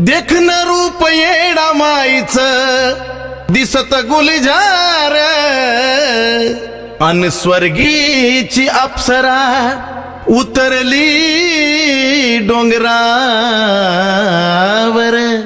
देखन रूप येडा माईच दिसत गुलजार. अन स्वर्गीची अप्सरा उतरली डोंगरावर.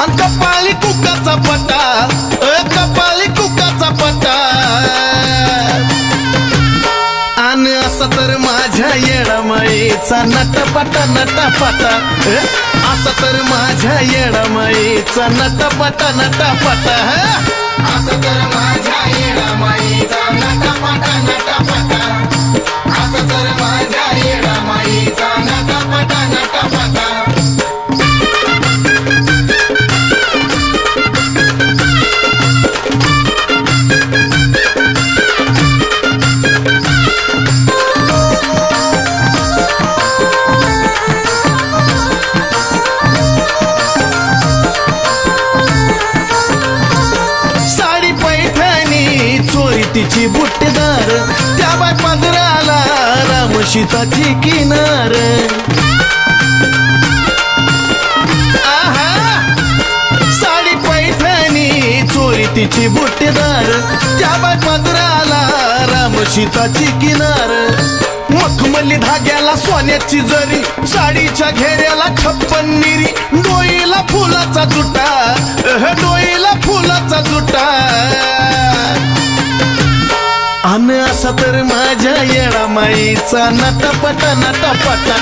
आणि कपाळी कुकाचा पटा अ, कपाळी कुकाचा पटा आणि असा तर माझ्या येडामाईचा नटपटा नटापटा. अ, असा तर माझ्या येडामाईचा नटपटा नटापटा. असा तर माझ्या येडामाईचा चोरी बुट्टेदार त्या बाय पदराला राम सीताची किनार साडी पैठणी चोरी तिची बुट्टेदार त्या बाय पदराला राम सीताची किनार. मखमली धाग्याला सोन्याची जरी साडीच्या घेऱ्याला छप्पन्नी. असा तर माझ्या येडामाईचा नटपटा नटपटा.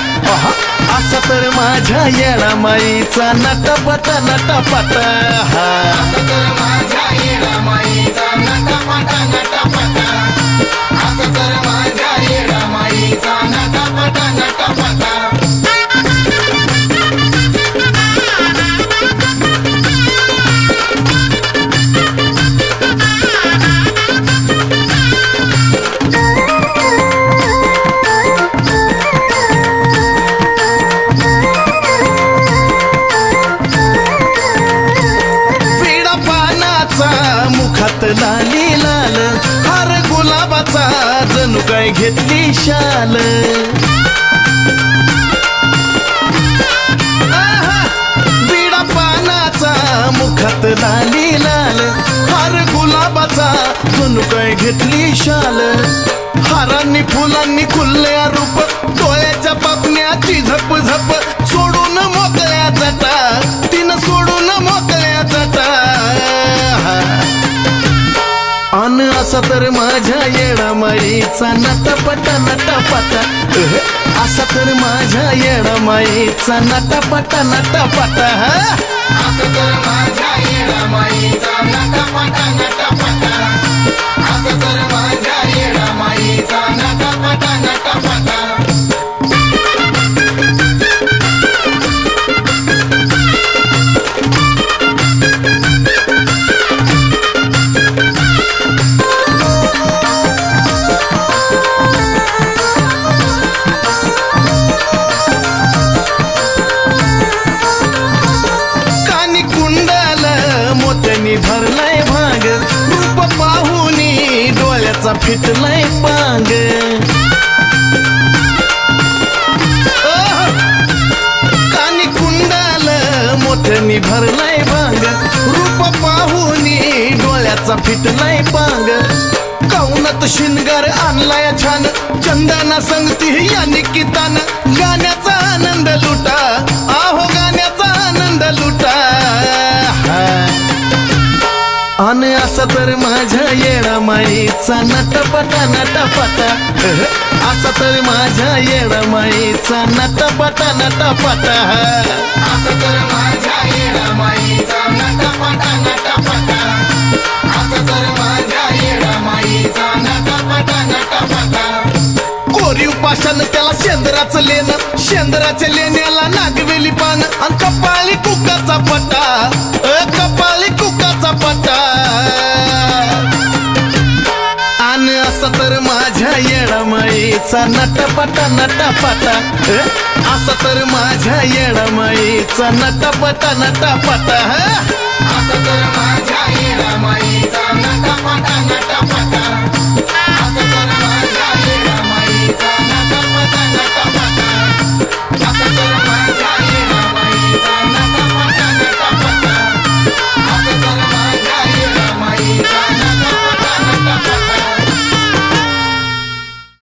असा तर माझ्या येडामाईचा नटपटा नटपटा. हा. असा तर माझ्या येडामाईचा माईचा जणू काय घेतली शाल. बिडा पानाचा मुखात लाली लाल. हार गुलाबाचा जणू काय घेतली शाल. हारांनी फुलांनी खुलल्या रूप डोळ्याच्या पापण्याची झप झप सोडून मोकळ्या जटा तिनं असा तर माझ्या येडामाईचा नटापटा नटापटा. अह, असा तर माझ्या येडामाईचा नटापटा नटापटा. असं तर माझ्या येडामाईचा डोळ्याचा फिटलाय पांग कानी कुंडाल मोठ्यानी भरलाय भांग. रूप पाहुनी डोळ्याचा फिटलाय पांग. कौनत शिनगार आणलाय छान. चंदना संगती या निकितान गाण्याचा आनंद लुटा. आहो गाण्याचा आनंद लुटा. आणि असा तर येडामाईचा नटपटा नटपटा. अह, असा तर माझ्या येडामाईचा नटपटा नटपटा. असं तर माझ्या येडामाईचा नटपटा नटपटा. असं तर माझ्या येडामाईचा नटपटा नटपटा. कोरीव पाषाण त्याला शेंद्राचं लेणं शेंद्राच्या लेण्याला नागवेली पान आणि कपाळी कुकाचा पटा अ, कपाळी कुकाचा पटा असं तर माझ्या येणामळीचा नटपटा नटापटा. असं तर माझ्या येणामळीचा नटपटा नटापटा. असं तर माझ्या